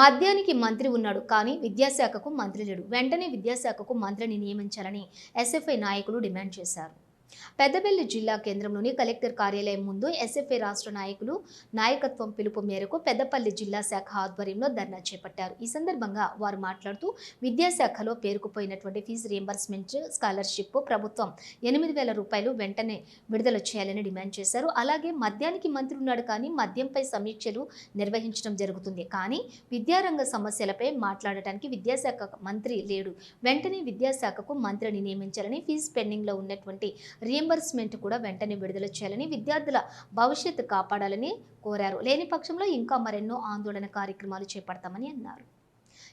మద్యానికి మంత్రి ఉన్నాడు కానీ విద్యాశాఖకు మంత్రి లేడు. వెంటనే విద్యాశాఖకు మంత్రిని నియమించాలని ఎస్ఎఫ్ఐ నాయకులు డిమాండ్ చేశారు. పెద్దపల్లి జిల్లా కేంద్రంలోని కలెక్టర్ కార్యాలయం ముందు ఎస్ఎఫ్ఐ రాష్ట్ర నాయకులు నాయకత్వం పిలుపు మేరకు పెద్దపల్లి జిల్లా శాఖ ఆధ్వర్యంలో ధర్నా చేపట్టారు. ఈ సందర్భంగా వారు మాట్లాడుతూ విద్యాశాఖలో పేరుకుపోయినటువంటి ఫీజు రియంబర్స్మెంట్ స్కాలర్షిప్ ప్రభుత్వం ఎనిమిది వేల రూపాయలు వెంటనే విడుదల చేయాలని డిమాండ్ చేశారు. అలాగే మద్యానికి మంత్రి ఉన్నాడు కానీ మద్యంపై సమీక్షలు నిర్వహించడం జరుగుతుంది. కానీ విద్యారంగ సమస్యలపై మాట్లాడటానికి విద్యాశాఖ మంత్రి లేడు. వెంటనే విద్యాశాఖకు మంత్రిని నియమించాలని ఫీజు పెండింగ్లో ఉన్నటువంటి రియంబర్స్మెంట్ కూడా వెంటనే విడుదల చేయాలని విద్యార్థుల భవిష్యత్తు కాపాడాలని కోరారు. లేని పక్షంలో ఇంకా మరెన్నో ఆందోళన కార్యక్రమాలు చేపడతామని అన్నారు.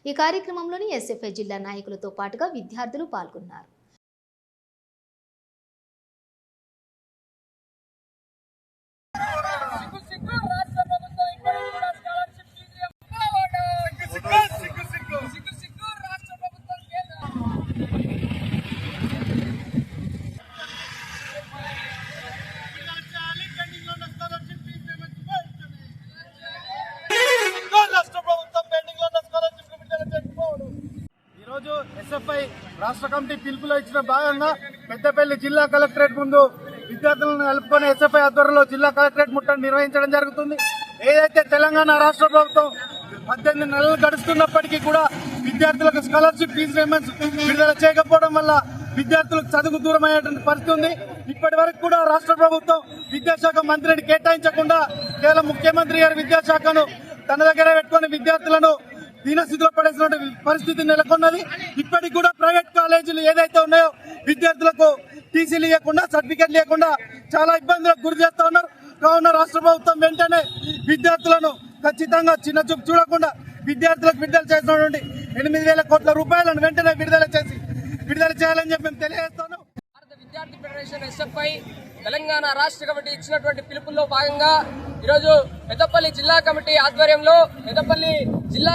ఈ కార్యక్రమంలోని ఎస్ఎఫ్ఐ జిల్లా నాయకులతో పాటుగా విద్యార్థులు పాల్గొన్నారు. ఎస్ఎఫ్ఐ రాష్ట్ర కమిటీ పిలుపులో ఇచ్చిన భాగంగా పెద్దపల్లి జిల్లా కలెక్టరేట్ ముందు విద్యార్థులను కలుపుకొని ఎస్ఎఫ్ఐ ఆధ్వర్యంలో జిల్లా కలెక్టరేట్ ముట్టడి నిర్వహించడం జరుగుతుంది. ఏదైతే తెలంగాణ రాష్ట్ర ప్రభుత్వం పద్దెనిమిది నెలలు గడుస్తున్నప్పటికీ కూడా విద్యార్థులకు స్కాలర్షిప్ ఫీజు పేమెంట్స్ విడుదల చేయకపోవడం వల్ల విద్యార్థులకు చదువు దూరమయ్యేటువంటి పరిస్థితి ఉంది. ఇప్పటి వరకు కూడా రాష్ట్ర ప్రభుత్వం విద్యాశాఖ మంత్రిని కేటాయించకుండా కేవలం ముఖ్యమంత్రి గారి విద్యాశాఖను తన దగ్గర పెట్టుకుని విద్యార్థులను దీనస్థితిలో పడేసినటువంటి పరిస్థితి నెలకొన్నది. ఇప్పటికి కూడా ప్రైవేట్ కాలేజీలు ఏదైతే ఉన్నాయో విద్యార్థులకు టీసీలు ఇవ్వకుండా సర్టిఫికెట్ లేకుండా చాలా ఇబ్బందులకు గురి చేస్తూ ఉన్నారు. కావున రాష్ట్ర ప్రభుత్వం వెంటనే విద్యార్థులను ఖచ్చితంగా చిన్న చూపు చూడకుండా విద్యార్థులకు విడుదల చేసినటువంటి ఎనిమిది వేల కోట్ల రూపాయలను వెంటనే విడుదల చేసి విడుదల చేయాలని చెప్పి మేము తెలియజేస్తున్నాం. భారత విద్యార్థి ఫెడరేషన్ ఎస్ఎఫ్ఐ తెలంగాణ రాష్ట్ర కమిటీ ఇచ్చినటువంటి పిలుపుల్లో భాగంగా ఈరోజు పెద్దపల్లి జిల్లా కమిటీ ఆధ్వర్యంలో పెద్దపల్లి జిల్లా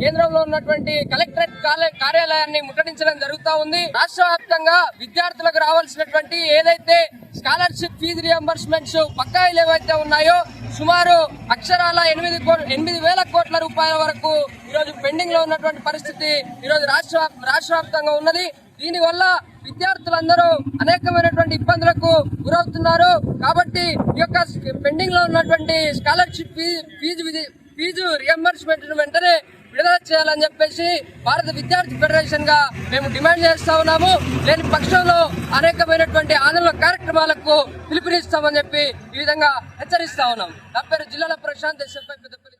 కేంద్రంలో ఉన్నటువంటి కలెక్టరేట్ కాలే- కార్యాలయాన్ని ముట్టడించడం జరుగుతూ ఉంది. రాష్ట్ర వ్యాప్తంగా విద్యార్థులకు రావాల్సినటువంటి ఏదైతే స్కాలర్షిప్ ఫీజు రియంబర్స్మెంట్స్ బకాయిలు ఏవైతే ఉన్నాయో సుమారు అక్షరాల ఎనిమిది ఎనిమిది వేల కోట్ల రూపాయల వరకు ఈరోజు పెండింగ్లో ఉన్నటువంటి పరిస్థితి ఈరోజు రాష్ట్ర రాష్ట్ర వ్యాప్తంగా ఉన్నది దీనివల్ల విద్యార్థులందరూ అనేకమైనటువంటి ఇబ్బందులకు గురవుతున్నారు. కాబట్టి ఈ యొక్క పెండింగ్లో ఉన్నటువంటి స్కాలర్షిప్ ఫీజు ఫీజు రియంబర్స్మెంట్ వెంటనే విడుదల చేయాలని చెప్పేసి భారత విద్యార్థి ఫెడరేషన్గా మేము డిమాండ్ చేస్తా ఉన్నాము. లేని పక్షంలో అనేకమైనటువంటి ఆందోళన కార్యక్రమాలకు పిలుపునిస్తామని చెప్పి ఈ విధంగా హెచ్చరిస్తా ఉన్నాం. నా పేరు జిల్లాల ప్రశాంత్ ఎస్ఎఫ్ఐ